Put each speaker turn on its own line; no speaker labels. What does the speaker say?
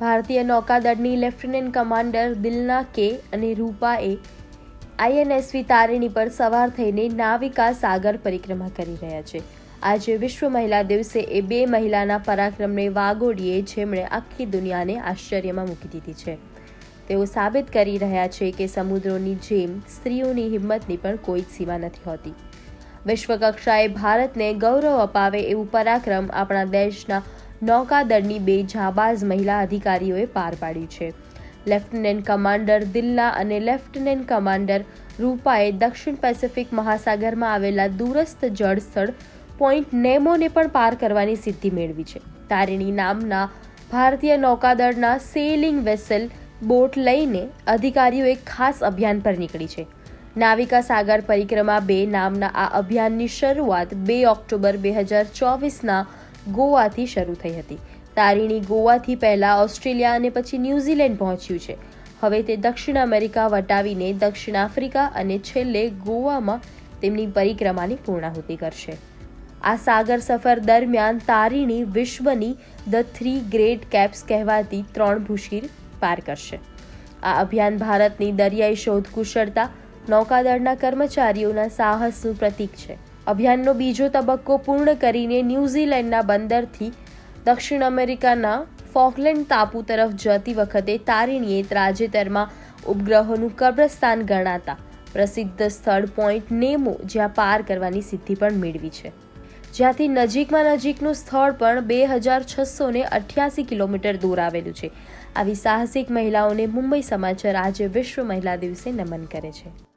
ભારતીય નૌકાદળની lieutenant commander દિલના કે અને રૂપાએ આઈએનએસવી તારીણી પર સવાર થઈને નાવિકા સાગર પરિક્રમા કરી રહ્યા છે. આજે વિશ્વ મહિલા દિવસે એ બે મહિલાના પરાક્રમને વાગોડીએ જેમણે આખી દુનિયાને આશ્ચર્યમાં મૂકી દીધી છે. તેઓ સાબિત કરી રહ્યા છે કે સમુદ્રોની જેમ સ્ત્રીઓની હિંમતની પણ કોઈ જ સીમા નથી હોતી. વિશ્વ કક્ષાએ ભારતને ગૌરવ અપાવે એવું પરાક્રમ આપણા દેશના નૌકાદળની બે જાબાઝ મહિલા અધિકારીઓએ પાર પાડ્યું છે. લેફ્ટનન્ટ કમાન્ડર દિલ્લા અને લેફ્ટનન્ટ કમાન્ડર રૂપાએ દક્ષિણ પેસિફિક મહાસાગરમાં આવેલા દૂરસ્થ જળ સ્થળ પોઈન્ટ નેમોને પણ પાર કરવાની સિદ્ધિ મેળવી છે. તારીણી નામના ભારતીય નૌકાદળના સેલિંગ વેસલ બોટ લઈને અધિકારીઓ એક ખાસ અભિયાન પર નીકળી છે. નાવિકા સાગર પરિક્રમા બે નામના આ અભિયાનની શરૂઆત બે ઓક્ટોબર બે હજાર ચોવીસના ગોવાથી શરૂ થઈ હતી. તારિણી ગોવાથી પહેલાં ઓસ્ટ્રેલિયા અને પછી ન્યૂઝીલેન્ડ પહોંચ્યું છે. હવે તે દક્ષિણ અમેરિકા વટાવીને દક્ષિણ આફ્રિકા અને છેલ્લે ગોવામાં તેમની પરિક્રમાની પૂર્ણાહુતિ કરશે. આ સાગર સફર દરમિયાન તારિણી વિશ્વની ધ થ્રી ગ્રેટ કેપ્સ કહેવાતી ત્રણ ભૂશીર પાર કરશે. આ અભિયાન ભારતની દરિયાઈ શોધ કુશળતા નૌકાદળના કર્મચારીઓના સાહસનું પ્રતીક છે. અભિયાનનો બીજો તબક્કો પૂર્ણ કરીને ન્યૂઝીલેન્ડના બંદરથી દક્ષિણ અમેરિકાના ફોકલેન્ડ ટાપુ તરફ જતી વખતે તારિણીએ તાજેતરમાં ઉપગ્રહોનું કબ્રસ્તાન ગણાતા પ્રસિદ્ધ સ્થળ પોઈન્ટ નેમો જ્યાં પાર કરવાની સિદ્ધિ પણ મેળવી છે. જ્યાંથી નજીકમાં નજીકનું સ્થળ પણ બે હજાર છસો ને અઠ્યાસી કિલોમીટર દૂર આવેલું છે. આવી સાહસિક મહિલાઓને મુંબઈ સમાચાર આજે વિશ્વ મહિલા દિવસે નમન કરે છે.